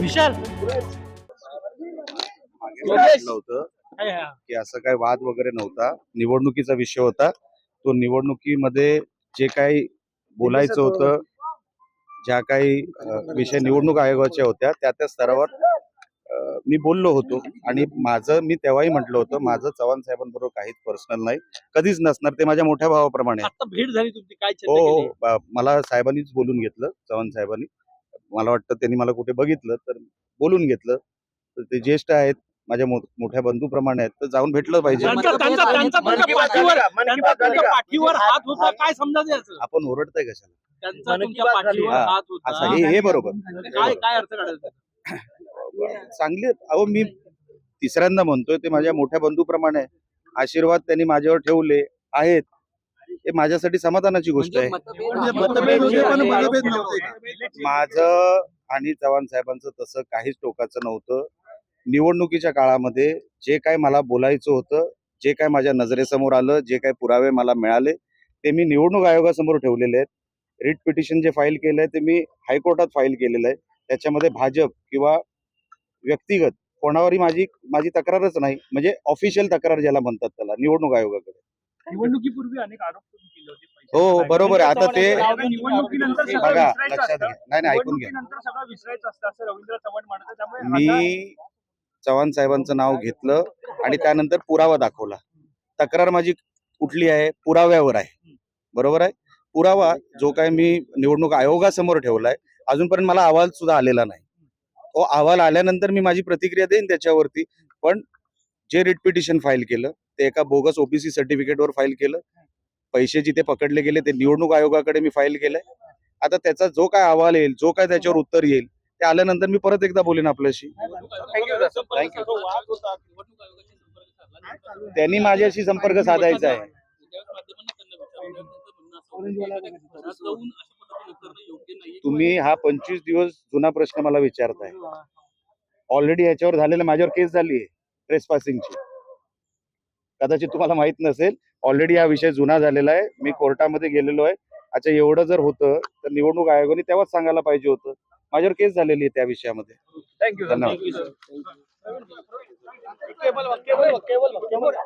विशाल. होतं की असं काही वाद वगैरे नव्हता. निवडणुकीचा विषय होता. तो निवडणुकीमध्ये जे काही बोलायचं होतं ज्या काही विषय निवडणूक आयोगाच्या होत्या त्या त्या स्तरावर मी बोललो होतो आणि माझं मी तेव्हाही म्हटलं होतं माझं चव्हाण साहेबांबरोबर काहीच पर्सनल नाही कधीच नसणार ते माझ्या मोठ्या भावाप्रमाणे. भेट झाली तुमची काय हो हो मला साहेबांनीच बोलून घेतलं चव्हाण साहेबांनी. मला वाटतं त्यांनी मला कुठे बघितलं तर बोलून घेतलं. तर ते ज्येष्ठ आहेत माझ्या मोठ्या बंधूप्रमाणे आहेत तर जाऊन भेटलं पाहिजे. त्यांचा त्यांचा त्यांचा तुमच्या पाठीवर त्यांचा तुमच्या पाठीवर. हात होता काय समजायचं? याचं? आपण ओरडताय कशाला? त्यांचा तुमच्या पाठीवर. हात असं होता हे बरोबर. चांगले अहो मी तिसऱ्यांदा म्हणतोय ते माझ्या मोठ्या बंधूप्रमाणे आहे. आशीर्वाद त्यांनी माझ्यावर ठेवले आहेत. हे माझ्यासाठी समाधानाची गोष्ट आहे. म्हणजे मतभेद होते पण मतभेद नव्हते माझं आणि चव्हाण साहेबांचं तसं काहीच टोकाचं नव्हतं. निवडणुकीच्या काळामध्ये जे काय मला बोलायचं होतं जे काय माझ्या नजरेसमोर आलं जे काय पुरावे मला मिळाले ते मी निवडणूक आयोगासमोर ठेवलेले आहेत. रिट पिटिशन जे फाईल केलंय ते मी हायकोर्टात फाईल केलेलं आहे. त्याच्यामध्ये भाजप किंवा व्यक्तिगत कोणावरही माझी माझी तक्रारच नाही. म्हणजे ऑफिशियल तक्रार ज्याला म्हणतात त्याला निवडणूक आयोगाकडे. निवडणुकीपूर्वी अनेक आरोप तुम्ही केले होते हो हो बरोबर आहे. आता ते निवडणुकीनंतर सगळं बघा विसरायचं लक्षात असतं. घ्या. नाही नाही ऐकून घ्या. निवडणुकीनंतर सगळं विसरायचं असतं असं रवींद्र चव्हाण म्हणतात. त्यामुळे आता मी चव्हाण साहेबांचं नाव घेतलं आणि त्यानंतर पुरावा दाखवला. तक्रार माझी कुठली आहे? पुराव्यावर आहे. बरोबर आहे? पुरावा जो काय मी निवडणूक आयोगासमोर ठेवलाय अजूनपर्यंत मला अहवाल सुद्धा आलेला नाही. तो अहवाल आल्यानंतर मी माझी प्रतिक्रिया देईन त्याच्यावरती. पण जे रिट पिटिशन फाईल केलं ते एका बोगस ओबीसी सर्टिफिकेटवर फाईल केलं. पैसे जिथे पकडले गेले ते निवडणूक आयोगाकडे मी फाईल केलंय. आता त्याचा जो काय अहवाल येईल जो काय त्याच्यावर उत्तर येईल ते आल्यानंतर मी परत एकदा बोलेन आपल्याशी. त्यांनी माझ्याशी संपर्क साधायचा आहे. तुम्ही हा पंचवीस दिवस जुना प्रश्न मला विचारताय. ऑलरेडी याच्यावर झालेलं माझ्यावर केस झाली आहे ट्रेस पासिंगची कदाचित तुम्हाला माहीत नसेल ऑलरेडी हा विषय जुना झालेला आहे. मी कोर्टामध्ये गेलेलो आहे. अच्छा एवढं जर होतं तर निवडणूक आयोगाने तेव्हाच सांगायला पाहिजे होतं. माझ्यावर केस झालेली आहे त्या विषयामध्ये. थँक्यू धन्यवाद. Cable cable cable